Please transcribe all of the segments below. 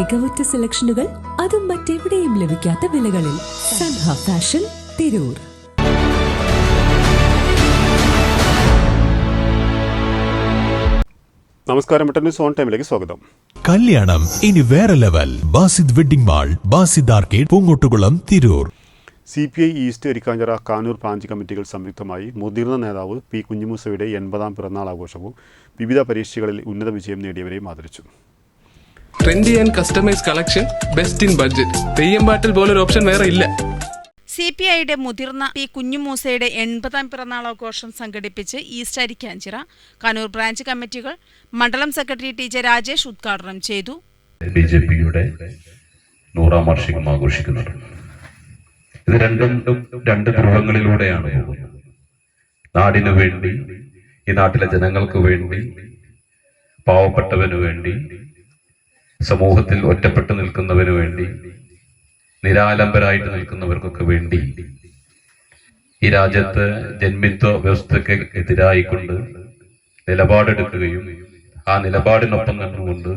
മികവുറ്റ സെലക്ഷനുകൾ അതും മറ്റെവിടെയും ലഭിക്കാത്ത വിലകളിൽ സൻഹ ഫാഷൻ തിരൂർ. നമസ്കാരം പെട്ടെന്ന് സോൺ ടൈമിലേക്ക് സ്വാഗതം. കല്യാണം ഇനി വേറെ level. Basid wedding mall Basid arcade Poongottukulam Tirur. C P I east Erikkanchira Kanur branch കമ്മിറ്റികൾ സംയുക്തമായി മുതിർന്ന നേതാവ് പി കുഞ്ഞിമൂസയുടെ എൺപതാം പിറന്നാൾ ആഘോഷവും വിവിധ പരീക്ഷകളിൽ ഉന്നത വിജയം നേടിയവരെയും ആദരിച്ചു. Trendy and customise collection best in budget Theyyam പാട്ടിൽ പോലൊരു ഓപ്ഷൻ വേറെ ഇല്ല. സി പി ഐയുടെ മുതിർന്ന പി കുഞ്ഞുമൂസയുടെ എൺപതാം പിറന്നാളാഘോഷം സംഘടിപ്പിച്ച് ഈസ്റ്റ് അരിക്കാഞ്ചിറ കണ്ണൂർ ബ്രാഞ്ച് കമ്മിറ്റികൾ മണ്ഡലം സെക്രട്ടറി ടി ജെ രാജേഷ് ഉദ്ഘാടനം ചെയ്തു. ബി ജെ പിയുടെ നൂറാം വാർഷികം ആഘോഷിക്കുന്നത്. ഇത് രണ്ടും രണ്ട് ധ്രുവങ്ങളിലൂടെയാണ് പോകുന്നത്. നാടിനു വേണ്ടി ഈ നാട്ടിലെ ജനങ്ങൾക്ക് വേണ്ടി പാവപ്പെട്ടവന് വേണ്ടി സമൂഹത്തിൽ ഒറ്റപ്പെട്ടു നിൽക്കുന്നവന് വേണ്ടി നിരാലംബരായിട്ട് നിൽക്കുന്നവർക്കൊക്കെ വേണ്ടി ഈ രാജ്യത്ത് ജന്മിത്വ വ്യവസ്ഥയ്ക്ക് എതിരായിക്കൊണ്ട് നിലപാടെടുക്കുകയും ആ നിലപാടിനൊപ്പം നിന്നുകൊണ്ട്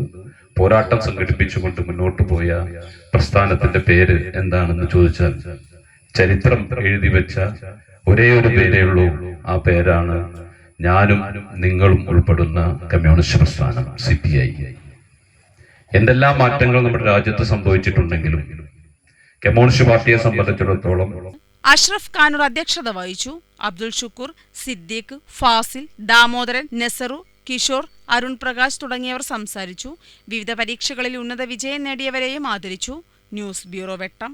പോരാട്ടം സംഘടിപ്പിച്ചുകൊണ്ട് മുന്നോട്ട് പോയ പ്രസ്ഥാനത്തിന്റെ പേര് എന്താണെന്ന് ചോദിച്ചാൽ ചരിത്രം എഴുതി വെച്ച ഒരേ ഒരു പേരേ ഉള്ളൂ. ആ പേരാണ് ഞാനും നിങ്ങളും ഉൾപ്പെടുന്ന കമ്മ്യൂണിസ്റ്റ് പ്രസ്ഥാനം സി പി ഐ. എന്തെല്ലാം മാറ്റങ്ങൾ നമ്മുടെ രാജ്യത്ത് സംഭവിച്ചിട്ടുണ്ടെങ്കിലും കമ്മ്യൂണിസ്റ്റ് പാർട്ടിയെ സംബന്ധിച്ചിടത്തോളം അഷ്റഫ് ഖാനൂർ അധ്യക്ഷത വഹിച്ചു അബ്ദുൽ ഷുക്കൂർ സിദ്ദീഖ് ഫാസിൽ ദാമോദരൻ നെസറു കിഷോർ അരുൺ പ്രകാശ് തുടങ്ങിയവർ സംസാരിച്ചു. വിവിധ പരീക്ഷകളിൽ ഉന്നത വിജയം നേടിയവരെയും ആദരിച്ചു. News bureau Vettam.